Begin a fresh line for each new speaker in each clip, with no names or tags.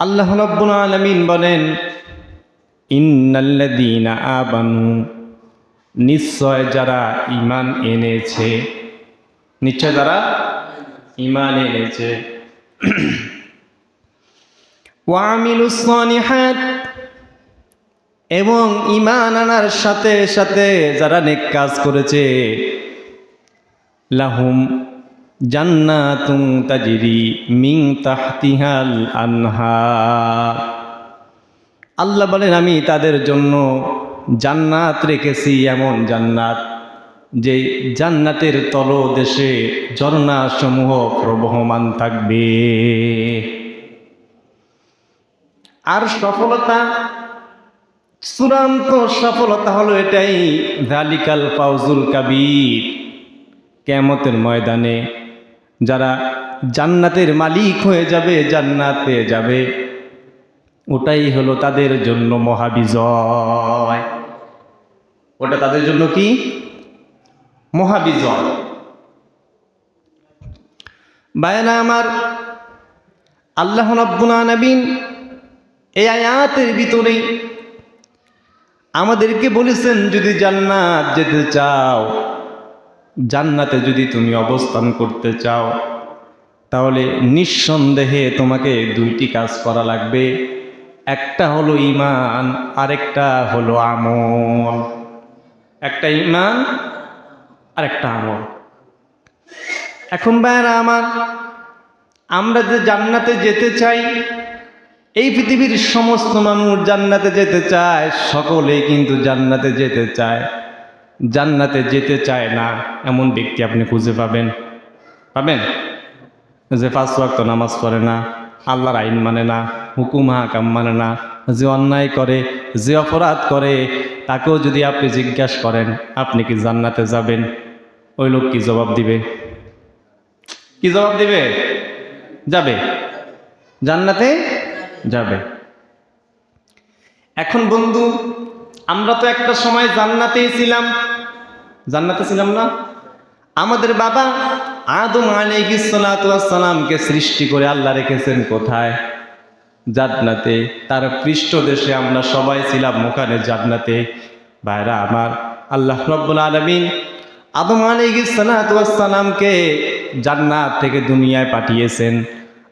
আল্লাহ রব্বুল আলমিন বলেন, ইন্নাল্লাযীনা আমানু নিশ্চয় যারা ইমান এনেছে, নিশ্চয় যারা ইমান এনেছে। এবং ইমান আনার সাথে সাথে যারা নেক কাজ করেছে, লাহুম জান্নাতুন তাজরি মিং তাহতিহাল আনহা আল্লাহ বলেন, আমি তাদের জন্য জান্নাত রেখেছি, এমন জান্নাত যে জান্নাতের তলদেশে ঝর্ণাসমূহ প্রবহমান থাকবে। আর সফলতা, চূড়ান্ত সফলতা হলো এটাই জালিকাল ফাউজুল কাবির। কেমতের ময়দানে যারা জান্নাতের মালিক হয়ে যাবে, জান্নাত যাবে। ওটাই হলো তাদের জন্য মহাবিজয়। ওটা তাদের জন্য কি? মহাবিজয়। বায়না আমার, আল্লাহ রব্বুল নবীন এই আয়াতের ভিতরে আমাদেরকে বলেছেন, যদি জান্নাত যেতে চাও জান্নাতে যদি তুমি অবস্থান করতে চাও, তাহলে নিঃসন্দেহে তোমাকে দুইটি কাজ করা লাগবে। একটা হলো ইমান আরেকটা হলো আমল। একটা ইমান আরেকটা আমল। এখন ভাইয়ারা আমার, আমরা যে জান্নাতে যেতে চাই, এই পৃথিবীর সমস্ত মানুষ জান্নাতে যেতে চায়, সকলেই কিন্তু জান্নাতে যেতে চায়। জান্নাতে যেতে চায় না, এমন ব্যক্তি আপনি খুঁজে পাবেন। পাবেন? যে পাঁচ ওয়াক্ত নামাজ পড়ে না, আল্লাহর আইন মানে না, হুকুম হাকাম মানে না, যে অন্যায় করে, যে অপরাধ করে, তাকেও যদি আপনি জিজ্ঞাসা করেন, আপনি কি জান্নাতে যাবেন? ওই লোক কি জবাব দিবে? কি জবাব দিবে? যাবে। জান্নাতে যাবে। এখন বন্ধু, আমরা তো একটা সময় জান্নাতেই ছিলাম জান্নাতে ছিলাম না। আমাদের বাবা আদম আলাইহিসসালামকে সৃষ্টি করে আল্লাহ রেখেছেন কোথায়? জান্নাতে। তার পৃষ্ঠদেশে আমরা সবাই ছিলাম, ওখানে জান্নাতে। ভাইরা আমার, আল্লাহ রব্বুল আলমিন আদম আলাইহিসসালামকে জান্নাত থেকে দুনিয়ায় পাঠিয়েছেন।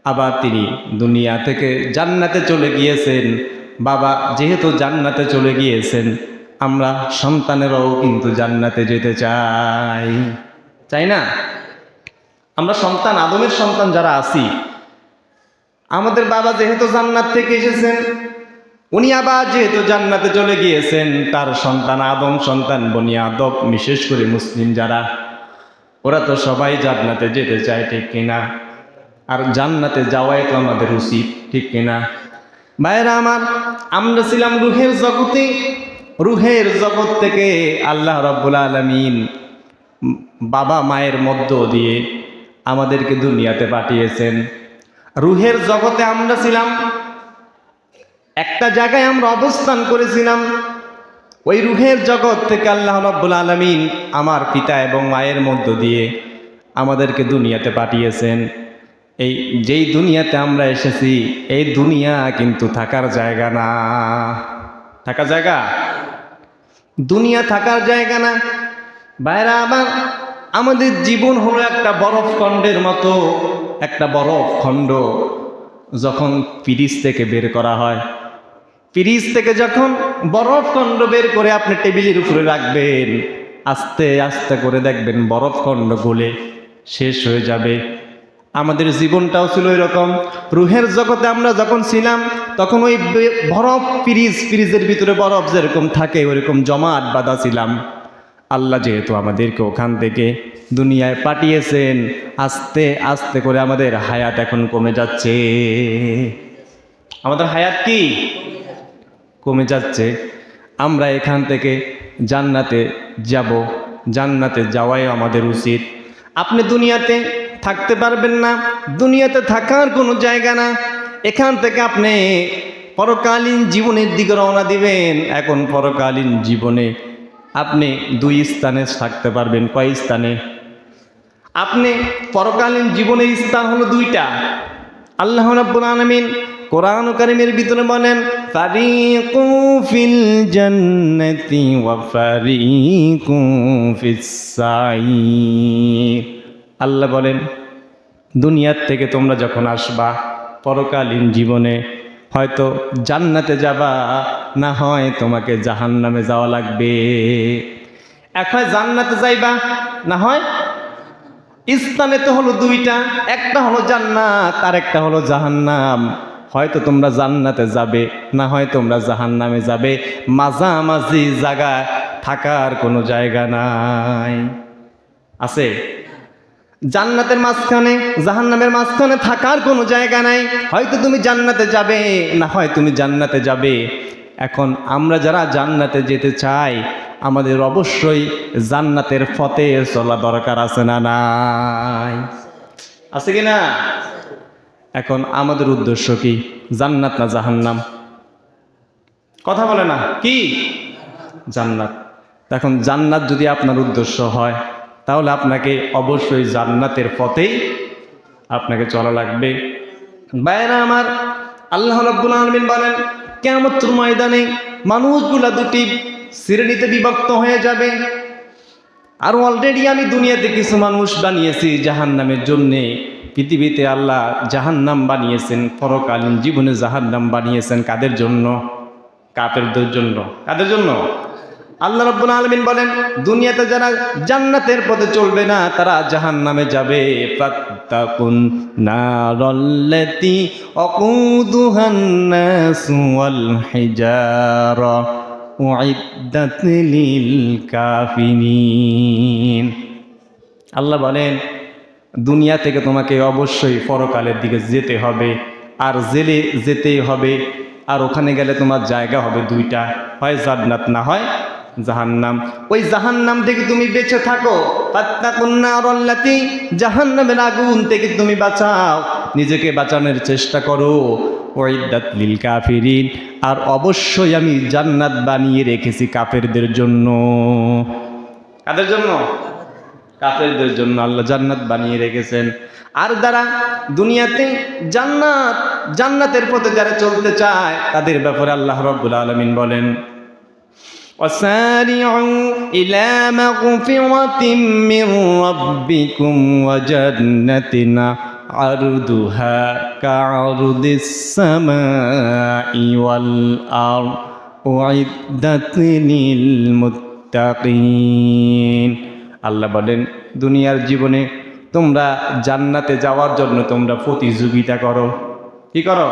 আবার তিনি দুনিয়া থেকে জান্নাতে চলে গিয়েছেন। বাবা যেহেতু জান্নাতে চলে গিয়েছেন আমরা সন্তানেরাও কিন্তু জান্নাতে যেতে চাই। চাই না? আমরা সন্তান, আদমের সন্তান যারা আছি, আমাদের বাবা যেহেতু জান্নাত থেকে এসেছেন, উনি আবার যেহেতু জান্নাতে চলে গিয়েছেন, তার সন্তান আদম, সন্তান বনি আদব বিশেষ করে মুসলিম যারা, ওরা তো সবাই জান্নাতে যেতে চায়, ঠিক কিনা? আর জান্নাতে যাওয়াই তো আমাদের উচিত, ঠিক কিনা? ভাইরা আমার, আমরা ছিলাম রুহের জগতে রুহের জগৎ থেকে আল্লাহ রব্বুল আলমিন বাবা মায়ের মধ্য দিয়ে আমাদেরকে দুনিয়াতে পাঠিয়েছেন। রুহের জগতে আমরা ছিলাম, একটা জায়গায় আমরা অবস্থান করেছিলাম। ওই রুহের জগৎ থেকে আল্লাহ রব্বুল আলমিন আমার পিতা এবং মায়ের মধ্য দিয়ে আমাদেরকে দুনিয়াতে পাঠিয়েছেন। এই যেই দুনিয়াতে আমরা এসেছি, এই দুনিয়া কিন্তু থাকার জায়গা না। থাকার জায়গা? দুনিয়া থাকার জায়গা না। বাইরা আবার আমাদের জীবন হলো একটা বরফ খণ্ডের মতো, একটা বরফ খণ্ড, যখন পিরিজ থেকে বের করা হয়। পিরিজ থেকে যখন বরফ খণ্ড বের করে আপনি টেবিলের উপরে রাখবেন, আস্তে আস্তে করে দেখবেন বরফ খণ্ড গলে শেষ হয়ে যাবে। আমাদের জীবনটাও ছিল এরকম। রুহের জগতে আমরা যখন ছিলাম, তখন ওই বরফ ফ্রিজ, ফ্রিজের ভিতরে বরফ যেরকম থাকে ওইরকম জমাট বাঁধা ছিলাম। আল্লাহ যেহেতু আমাদেরকে ওখান থেকে দুনিয়ায় পাঠিয়েছেন, আস্তে আস্তে করে আমাদের হায়াত এখন কমে যাচ্ছে। আমাদের হায়াত কি? কমে যাচ্ছে। আমরা এখান থেকে জান্নাতে যাব। জান্নাতে যাওয়াই আমাদের উচিত। আপনি দুনিয়াতে থাকতে পারবেন না, দুনিয়াতে থাকার কোনো জায়গা না। এখান থেকে আপনি পরকালীন জীবনের দিকে রওনা দিবেন। এখন পরকালীন জীবনে আপনি দুই স্থানে থাকতে পারবেন। কয় স্থানে? আপনি পরকালীন জীবনের স্থান হলো দুইটা। আল্লাহ রাব্বুল আলামিন কোরআন কারিমের ভিতরে বলেন ফারিকু ফিল জান্নাতি ওয়া ফারিকু ফিস সাঈর আল্লাহ বলেন, দুনিয়ার থেকে তোমরা যখন আসবা, পরকালীন জীবনে হয়তো জান্নাতে যাবা, না হয় তোমাকে জাহান্নামে যাওয়া লাগবে। এক হয় জান্নাতে যাইবা, না হয় স্থানে তো হলো দুইটা, একটা হলো জান্নাত, আর একটা হলো জাহান্নাম। হয়তো তোমরা জান্নাতে যাবে, না হয় তোমরা জাহান্নামে যাবে। মাঝামাঝি জায়গা থাকার কোনো জায়গা নাই। আছে জান্নাতের মাঝখানে, জাহান্নামের মাঝখানে থাকার কোনো জায়গা নাই। হয়তো তুমি জান্নাতে যাবে, না হয় তুমি জান্নাতে যাবে। এখন আমরা যারা জান্নাতে যেতে চাই, আমাদের অবশ্যই জান্নাতের ফতে চলা দরকার আছে না নাই? আছে কি না? এখন আমাদের উদ্দেশ্য কি? জান্নাত না জাহান্নাম? কথা বলে না। কি? জান্নাত। এখন জান্নাত যদি আপনার উদ্দেশ্য হয় তাহলে আপনাকে অবশ্যই জান্নাতের পথেই আপনাকে চলা লাগবে। বাইরা আমার, আল্লাহ রাব্বুল আলামিন বলেন কেমন ময়দানে মানুষগুলা দুটি শ্রেণীতে বিভক্ত হয়ে যাবে। আর অলরেডি আমি দুনিয়াতে কিছু মানুষ বানিয়েছি জাহান্নামের জন্যে। পৃথিবীতে আল্লাহ জাহান্নাম বানিয়েছেন, পরকালীন জীবনে জাহান্নাম বানিয়েছেন কাদের জন্য? কাপেরদের জন্য। কাদের জন্য? আল্লাহ রব্বুল আলমিন বলেন, দুনিয়াতে যারা জান্নাতের পথে চলবে না, তারা জাহান নামে যাবে আল্লাহ বলেন, দুনিয়া থেকে তোমাকে অবশ্যই পরকালের দিকে যেতে হবে, আর জেলে যেতেই হবে, আর ওখানে গেলে তোমার জায়গা হবে দুইটা, হয় জান্নাত না হয় জাহান্নাম। ওই জাহান্নাম থেকে তুমি বেঁচে থাকো। পাত্তাকুন্নারল্লাতি জাহান্নামের আগুন থেকে তুমি বাঁচাও। নিজেকে বাঁচানোর চেষ্টা করো। ওইদাত লিল কাফিরিন। আর অবশ্যই আমি জান্নাত বানিয়ে রেখেছি কাফেরদের জন্য। কাদের জন্য? কাফেরদের জন্য আল্লাহ জান্নাত বানিয়ে রেখেছেন। আর যারা দুনিয়াতে জান্নাত, জান্নাতের পথে যারা চলতে চায়, তাদের ব্যাপারে আল্লাহ রব্বুল আলমিন বলেন وسارعوا إلى مغفرة من ربكم وجنة عرضها كعرض السماء والأرض أعدت للمتقين আল্লাহ বলেন দুনিয়ার জীবনে তোমরা জান্নাতে যাওয়ার জন্য তোমরা প্রতিযোগিতা করো কি করো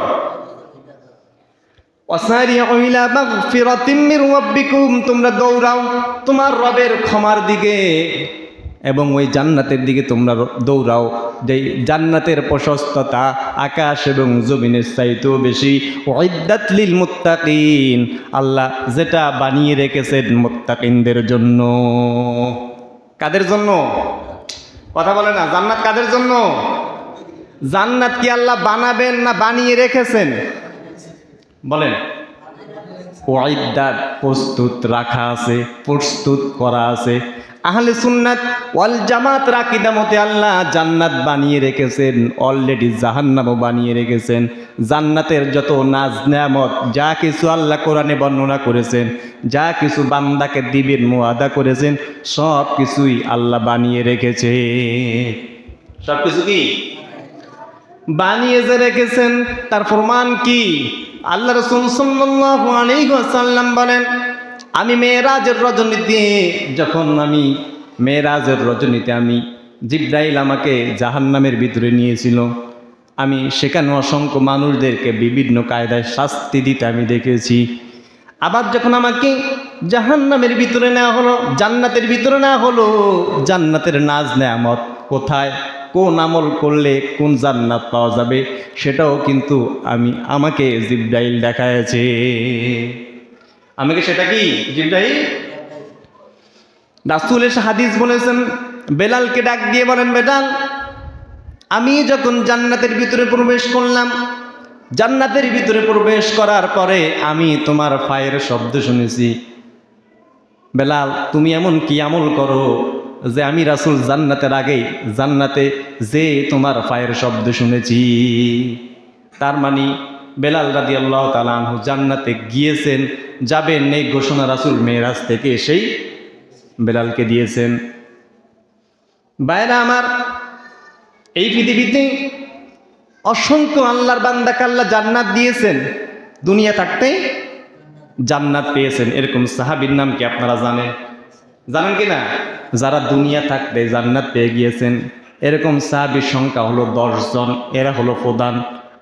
তোমরা দৌড়াও তোমার রবের ক্ষমার দিকে এবং ওই জান্নাতের দিকে তোমরা দৌড়াও। যে জান্নাতের প্রশস্ততা আকাশ এবং জমিনের চাইতেও বেশি। ওয়াইদাতলিল মুত্তাকিন, আল্লাহ যেটা বানিয়ে রেখেছেন মুত্তাকিনদের জন্য। কাদের জন্য? কথা বলে না, জান্নাত কাদের জন্য? জান্নাত কি আল্লাহ বানাবেন না বানিয়ে রেখেছেন? বলেন। ওয়াইদাত প্রস্তুত রাখা আছে, প্রস্তুত করা আছে। আহলে সুন্নাত ওয়াল জামাত রাকিদা মতে আল্লাহ জান্নাত বানিয়ে রেখেছেন অলরেডি জাহান্নামও বানিয়ে রেখেছেন। জান্নাতের যত নাজ নেয়ামত, যা কিছু আল্লাহ কোরআনে বর্ণনা করেছেন, যা কিছু বান্দাকে দিবেন মুয়াদা করেছেন, সব কিছুই আল্লাহ বানিয়ে রেখেছে। সব কিছু কি? বানিয়ে যে রেখেছেন, তার প্রমাণ কি? আল্লাহ রসুল আলাইহি বলেন, আমি মেয়েরাজের রজনীতে, যখন আমি মেয়েরাজের রজনীতে আমি জিব্রাইল আমাকে জাহান্নামের ভিতরে নিয়েছিল, আমি সেখানে অসংখ্য মানুষদেরকে বিভিন্ন কায়দায় শাস্তি দিতে আমি দেখেছি। আবার যখন আমাকে জাহান্নামের ভিতরে নেওয়া হলো, জান্নাতের ভিতরে নেওয়া হলো, জান্নাতের নাজ নেয়ামত কোথায়? কোন আমল করলে কোন জান্নাত পাওয়া যাবে সেটাও কিন্তু আমি, আমাকে জিব্রাইল দেখায়ছে আমাকে সেটা কি? জিব্রাইল? রাসুল এসে হাদিস বলেছেন, বেলালকে ডাক দিয়ে বলেন, বেলাল, আমি যখন জান্নাতের ভিতরে প্রবেশ করলাম, জান্নাতের ভিতরে প্রবেশ করার পরে আমি তোমার পায়ের শব্দ শুনেছি। বেলাল, তুমি এমন কি আমল করো? যে আমি রাসুল জান্নাতের আগে জান্নাতে যে তোমার পায়ের শব্দ শুনেছি। তার মানে বেলাল রাদি আল্লাহ তালানহু জান্নাতে গিয়েছেন, যাবেন এই ঘোষণা রাসুল মেয়েরাজ থেকে এসেই বেলালকে দিয়েছেন। বাইরা আমার, এই পৃথিবীতে অসংখ্য আল্লাহর বান্দাকে আল্লাহ জান্নাত দিয়েছেন, দুনিয়া থাকতে জান্নাত পেয়েছেন। এরকম সাহাবির নাম কি আপনারা জানেন? জানেন কি না? যারা দুনিয়া থাকতে জান্নাত পেয়ে গিয়েছেন, এরকম সাহাবির সংখ্যা হলো জন এরা হলো প্রধান।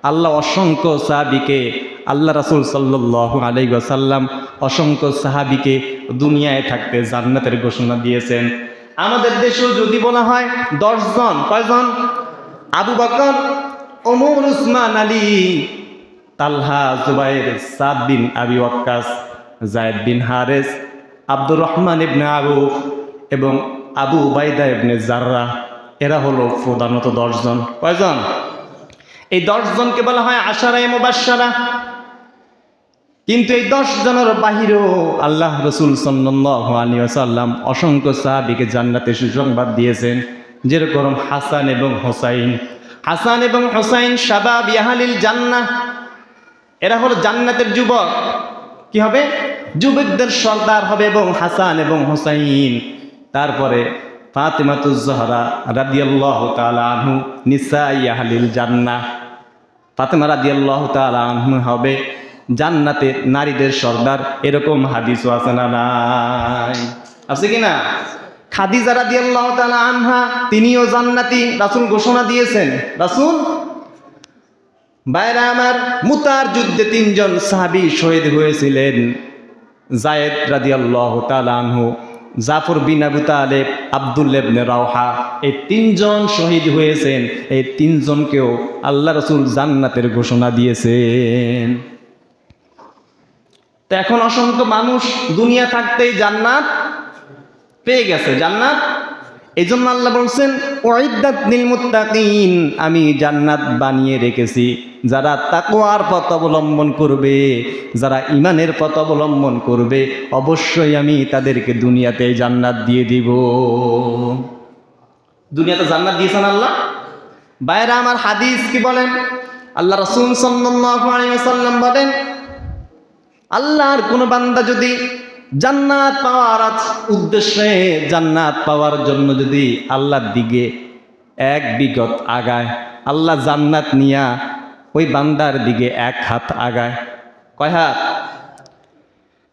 আল্লাহ অসংখ্য সাহাবিকে, আল্লাহ রাসুল সাল্লাহ আলাইসাল্লাম অসংখ্য সাহাবিকে দুনিয়ায় থাকতে জান্নাতের ঘোষণা দিয়েছেন। আমাদের দেশেও যদি বলা হয় দশজন, কয়জন? আবু বকর, ওমর, উসমান, আলী, তালহা, জুবাইর, সাদ বিন আবি ওয়াক্কাস, জায়দ বিন হারেস, আব্দুর রহমান ইবনে আবু এবং আবু উবাইদা ইবনে জাররা, এরা হলো প্রধানত দশজন। কয়জন? এই দশজনকে বলা হয় আশারাই মুবাসারা কিন্তু এই দশ জনের বাহিরেও আল্লাহ রসুল সাল্লাম অসংখ্য সাহাবিকে জান্নাতে সুসংবাদ দিয়েছেন, যেরকম হাসান এবং হোসাইন। হাসান এবং হোসাইন শাবাব ইয়াহালিল জান্নাহ, এরা হলো জান্নাতের যুবক। কি হবে? যুবকদের সর্দার হবে এবং হাসান এবং হোসাইন। তারপরে ফাতেমাতুজহরা রাদিয়াল্লাহু তাআলা আনহু ইয়াহলিল জান্নাহ। ফাতেমা রাদিয়াল্লাহু আনহু হবে জান্নাতে নারীদের সর্দার, এরকম হাদিসও আছে না নাই? আছে কি না? খাদিজা রাদিয়াল্লাহু তাআলা আনহা, তিনিও জান্নাতি, রাসূল ঘোষণা দিয়েছেন। রাসূল? বাইরে আমার, মুতার যুদ্ধে তিনজন সাহাবি শহীদ হয়েছিলেন। জায়েদ রাদিয়াল্লাহ তালানহু জাফর বিন আবু তালেব আবদুল্লেবনে রাওহা, এই তিনজন শহীদ হয়েছেন। এই তিনজনকেও আল্লাহ রসুল জান্নাতের ঘোষণা দিয়েছেন। তো এখন অসংখ্য মানুষ দুনিয়া থাকতেই জান্নাত পেয়ে গেছে। জান্নাত এই জন্য আল্লাহ বলছেন ওয়াইদাত আমি জান্নাত বানিয়ে রেখেছি। যারা তাকওয়ার পথ অবলম্বন করবে, যারা ইমানের পথ অবলম্বন করবে, অবশ্যই আমি তাদেরকে দুনিয়াতে জান্নাত দিয়ে দিব। দুনিয়াতে জান্নাত দিয়েছেন আল্লাহ? বাইরে আমার হাদিস কি বলেন? আল্লাহ রসুল সাল্লাম বলেন, আল্লাহর কোন বান্দা যদি জান্নাত পাওয়ার উদ্দেশ্যে জান্নাত পাওয়ার জন্য যদি আল্লাহর দিকে এক বিগত আগায়, আল্লাহ জান্নাত নিয়া ওই বান্দার দিকে এক হাত আগায়। কয় হাত?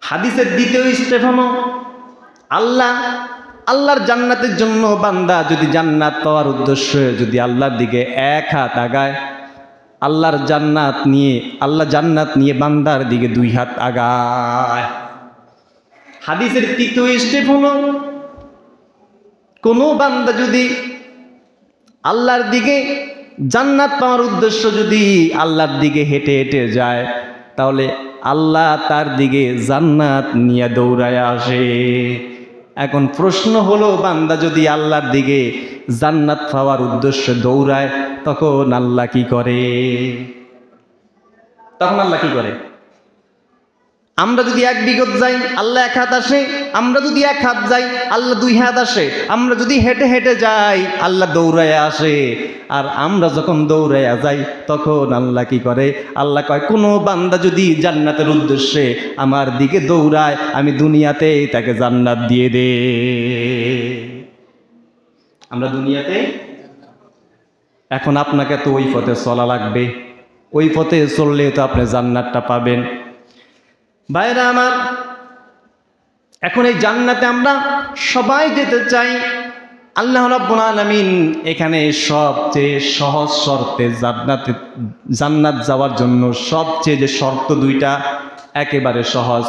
হাদিসের দ্বিতীয় স্টেফানো, আল্লাহ, আল্লাহর জান্নাতের জন্য বান্দা যদি জান্নাত পাওয়ার উদ্দেশ্যে যদি আল্লাহর দিকে এক হাত আগায়, আল্লাহর জান্নাত নিয়ে, আল্লাহ জান্নাত নিয়ে বান্দার দিকে দুই হাত আগায়। হাদিসের তৃতীয় স্টেপ হলো, কোনো বান্দা যদি আল্লাহর দিকে জান্নাত পাওয়ার উদ্দেশ্য যদি আল্লাহর দিকে হেঁটে হেঁটে যায়, তাহলে আল্লাহ তার দিকে জান্নাত নিয়ে দৌড়ায় আসে। এখন প্রশ্ন হলো, বান্দা যদি আল্লাহর দিকে জান্নাত পাওয়ার উদ্দেশ্যে দৌড়ায়, তখন আল্লাহ কি করে? তখন আল্লাহ কি করে? আমরা যদি এক বিগত যাই, আল্লাহ এক হাত আসে। আমরা যদি এক হাত যাই, আল্লাহ দুই হাত আসে। আমরা যদি হেঁটে হেঁটে যাই, আল্লাহ দৌড়ায় আসে। আর আমরা যখন দৌড়াইয়া যাই, তখন আল্লাহ কি করে? আল্লাহ কয়, কোনো বান্দা যদি জান্নাতের উদ্দেশ্যে আমার দিকে দৌড়ায়, আমি দুনিয়াতে তাকে জান্নাত দিয়ে দে। আমরা দুনিয়াতে এখন আপনাকে তো ওই পথে চলা লাগবে। ওই পথে চললে তো আপনি জান্নাতটা পাবেন। ভাইরা আমার, এখন এই জান্নাতে আমরা সবাই যেতে চাই। আল্লাহ রাব্বুল আলামিন এখানে সবচেয়ে সহজ শর্তে জান্নাতে, জান্নাত যাওয়ার জন্য সবচেয়ে যে শর্ত দুইটা একেবারে সহজ।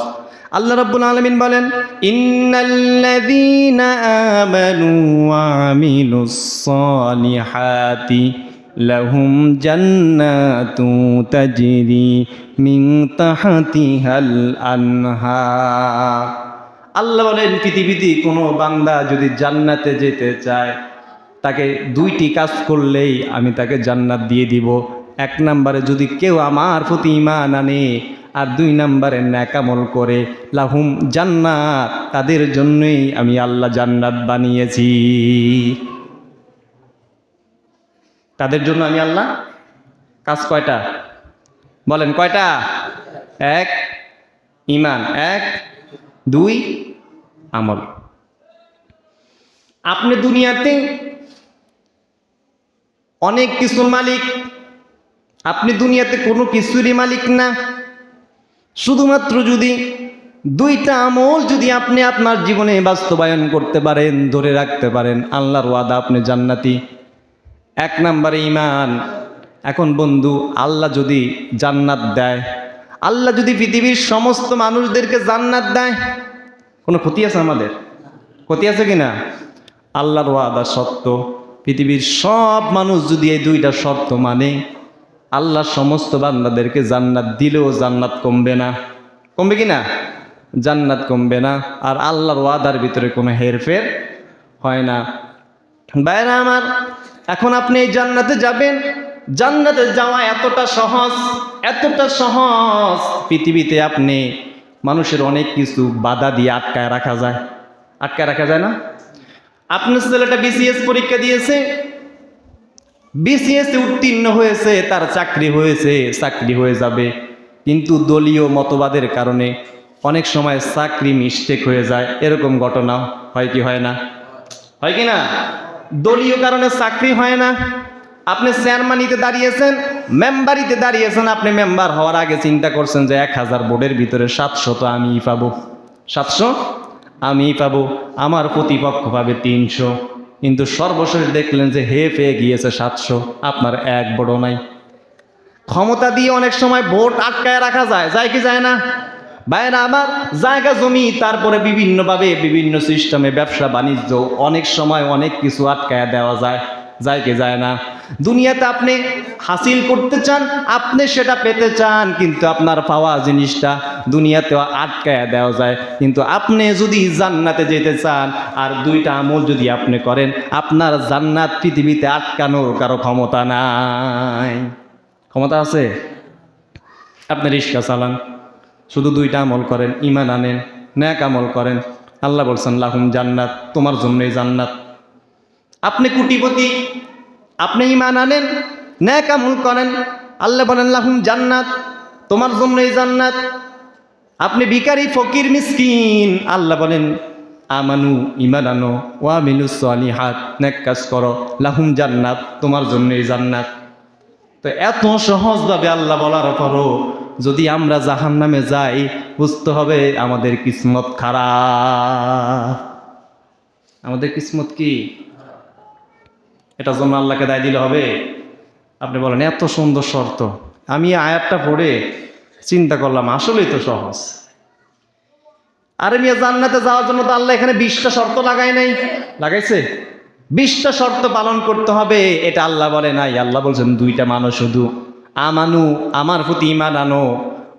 আল্লাহ রাব্বুল আলামিন বলেন, ইন্নাল্লাযীনা আমানু ওয়া আমিলুস সালিহাতি লাহুম জান্নাতু তাজরি মিন তাহতিহাল আনহার আল্লাহ বলেন, পৃথিবীতে কোনো বান্দা যদি জান্নাতে যেতে চায়, তাকে দুইটি কাজ করলেই আমি তাকে জান্নাত দিয়ে দিব। এক নম্বরে যদি কেউ আমার প্রতি ইমান আনে, আর দুই নম্বরে ন্যাকামল করে, লাহুম জান্নাত, তাদের জন্যই আমি আল্লাহ জান্নাত বানিয়েছি। তাদের জন্য আমি আল্লাহ কাজ কয়টা? বলেন, কয়টা? এক ইমান এক, দুই, আমল। আপনি দুনিয়াতে অনেক কিছুর মালিক। আপনি দুনিয়াতে কোনো কিছুরই মালিক না। শুধুমাত্র যদি দুইটা আমল যদি আপনি আপনার জীবনে বাস্তবায়ন করতে পারেন, ধরে রাখতে পারেন, আল্লাহর ওয়াদা আপনি জান্নাতি। এক নম্বরে ইমান এখন বন্ধু, আল্লাহ যদি জান্নাত দেয়, আল্লাহ যদি পৃথিবীর সমস্ত মানুষদেরকে জান্নাত দেয়, কোনো ক্ষতি আছে আমাদের? ক্ষতি আছে কিনা? আল্লাহর ওয়াদা সত্য। পৃথিবীর সব মানুষ যদি এই দুইটা শর্ত মানে আল্লাহ সমস্ত বান্দাদেরকে জান্নাত দিলেও জান্নাত কমবে না। কমবে কি না জান্নাত কমবে না। আর আল্লাহর ওয়াদার ভিতরে কোনো হেরফের হয় না। বাইরে আমার এখন আপনি এই জান্নাতে যাবেন। জান্নাতে যাওয়া এতটা সহজ এতটা সহজ। পৃথিবীতে আপনি মানুষের অনেক কিছু বাধা দিয়ে আটকায় রাখা যায়। আটকায় রাখা যায় না? আপনার ছেলেটা বিসিএস পরীক্ষা দিয়েছে। বিসিএস উত্তীর্ণ হয়েছে, তার চাকরি হয়েছে, চাকরি হয়ে যাবে। কিন্তু দলীয় মতবাদের কারণে অনেক সময় চাকরি মিস্টেক হয়ে যায়। এরকম ঘটনা হয় কি, হয় না? হয় কি না? দলীয় কারণে চাকরি হয় না। আপনি চেয়ারম্যানিতে দাঁড়িয়েছেন মেম্বারিতে দাঁড়িয়েছেন, আপনি মেম্বার হওয়ার আগে চিন্তা করছেন যে এক হাজার বোর্ডের ভিতরে সাতশো তো আমিই পাবো। সাতশো আমিই পাবো, আমার প্রতিপক্ষ পাবে তিনশো। কিন্তু সর্বশেষ দেখলেন যে হে পেয়ে গিয়েছে সাতশো, আপনার এক বড় নাই। ক্ষমতা দিয়ে অনেক সময় ভোট আটকায় রাখা যায় যায় কি যায় না? বাইরে আবার জায়গা জমি, তারপরে বিভিন্নভাবে বিভিন্ন সিস্টেমে ব্যবসা, বাণিজ্য, অনেক সময় অনেক কিছু আটকায় দেওয়া যায় যায় কি যায় না। দুনিয়াতে আপনি হাসিল করতে চান, আপনি সেটা পেতে চান, কিন্তু আপনার পাওয়া জিনিসটা দুনিয়াতেও আটকায় দেওয়া যায়। কিন্তু আপনি যদি জান্নাতে যেতে চান, আর দুইটা আমল যদি আপনি করেন, আপনার জান্নাত পৃথিবীতে আটকানোর কারও ক্ষমতা নাই। ক্ষমতা আছে? আপনি রিক্সা চালান। শুধু দুইটা আমল করেন ইমান আনেন ন্যাক আমল করেন। আল্লাহ বলছেন, লাহুম জান্নাত, তোমার জন্যই জান্নাত। আপনি কুটিপতি, আপনি ইমান আনেন ন্যাক আমল করেন। আল্লাহ বলেন, লাহুম জান্নাত, তোমার জন্যই জান্নাত। আপনি ভিকারি ফকির, মিসকিন। আল্লাহ বলেন, আমানু ইমান আনো, ওয়া মিনু হাত নেক কাজ করো। লাহুম জান্নাত, তোমার জন্যই জান্নাত। তো এত সহজভাবে আল্লাহ বলার পরও যদি আমরা জাহান নামে যাই, বুঝতে হবে আমাদের কিসমত খারাপ। আমাদের কিসমত কি? এটা জন্য আল্লাহকে দায় দিলে হবে। আপনি বলেন, এত সুন্দর শর্ত। আমি আয়াতটা পড়ে চিন্তা করলাম, আসলেই তো সহজ। আরে মিয়া, জান্নাতে যাওয়ার জন্য তো আল্লাহ এখানে বিশটা শর্ত লাগায় নাই। লাগাইছে? বিশটা শর্ত পালন করতে হবে, এটা আল্লাহ বলে নাই। আল্লাহ বলছেন, দুইটা মানুষ শুধু আমানু, আমার প্রতি ইমান আনো।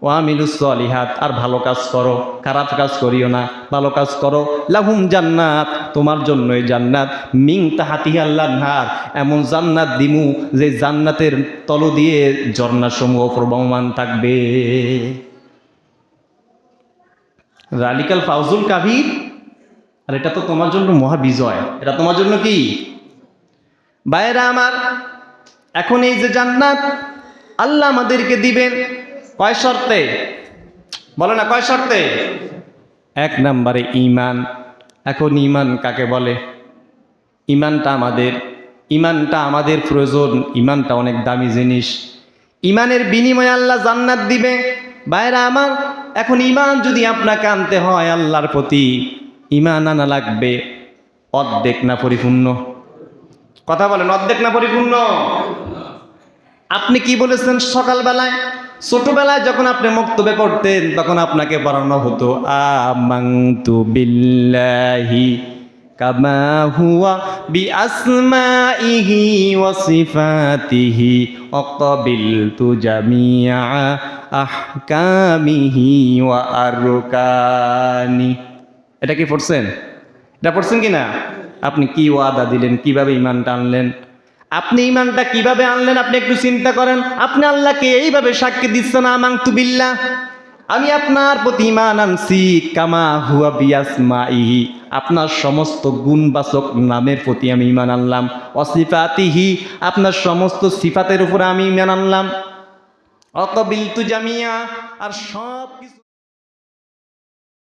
ও আমিলুসলিহাত আর ভালো কাজ করো। খারাপ কাজ করিও না, ভালো কাজ করো। লাহুম জান্নাত, তোমার জন্যই জান্নাত। মিং তাহাতি আল্লাহ নার, এমন জান্নাত দিমু যে জান্নাতের তল দিয়ে ঝর্ণাসমূহ প্রবহমান থাকবে। রালিকাল ফাউজুল কাবির, আর এটা তো তোমার জন্য মহা বিজয় এটা তোমার জন্য কি? বাইরা আমার, এখন এই যে জান্নাত আল্লাহ আমাদেরকে দিবেন কয় শর্তে? বলে না, কয় শর্তে? এক নম্বরে ইমান এখন ইমান কাকে বলে? ইমানটা আমাদের ইমানটা আমাদের প্রয়োজন। ইমানটা অনেক দামি জিনিস। ইমানের বিনিময়ে আল্লাহ জান্নাত দিবে। বাইরা আমার, এখন ইমান যদি আপনাকে আনতে হয় আল্লাহর প্রতি ইমান আনা লাগবে। অর্ধেক না পরিপূর্ণ? কথা বলেন, অর্ধেক না পরিপূর্ণ? আপনি কি বলেছেন সকালবেলায়? ছোটবেলায় যখন আপনি মক্তবে পড়তেন, তখন আপনাকে পড়ানো হতো আমাংতু বিল্লাহি কামা হুয়া বি আসমাইহি ওয়া সিফাতিহি অকবিলতু জামিয়া আহকামিহি ওয়া আরকানি। এটা কি পড়ছেন? এটা পড়ছেন কি না? আপনি কি ওয়াদা দিলেন? কীভাবে ইমানটা আনলেন আপনি ইমানটা কীভাবে আনলেন আপনি একটু চিন্তা করেন। আপনি আল্লাহকে এইভাবে সাক্ষী দিচ্ছেন আমাং তুবিল্লা আমি আপনার প্রতি ইমান আনছি, কামা হুয়া বিয়াসমা ইহি আপনার সমস্ত গুণবাচক নামের প্রতি আমি ইমান আনলাম। অসিফাতিহি, আপনার সমস্ত সিফাতের উপরে আমি ইমান আনলাম। অকবিল তু জামিয়া, আর সব কিছু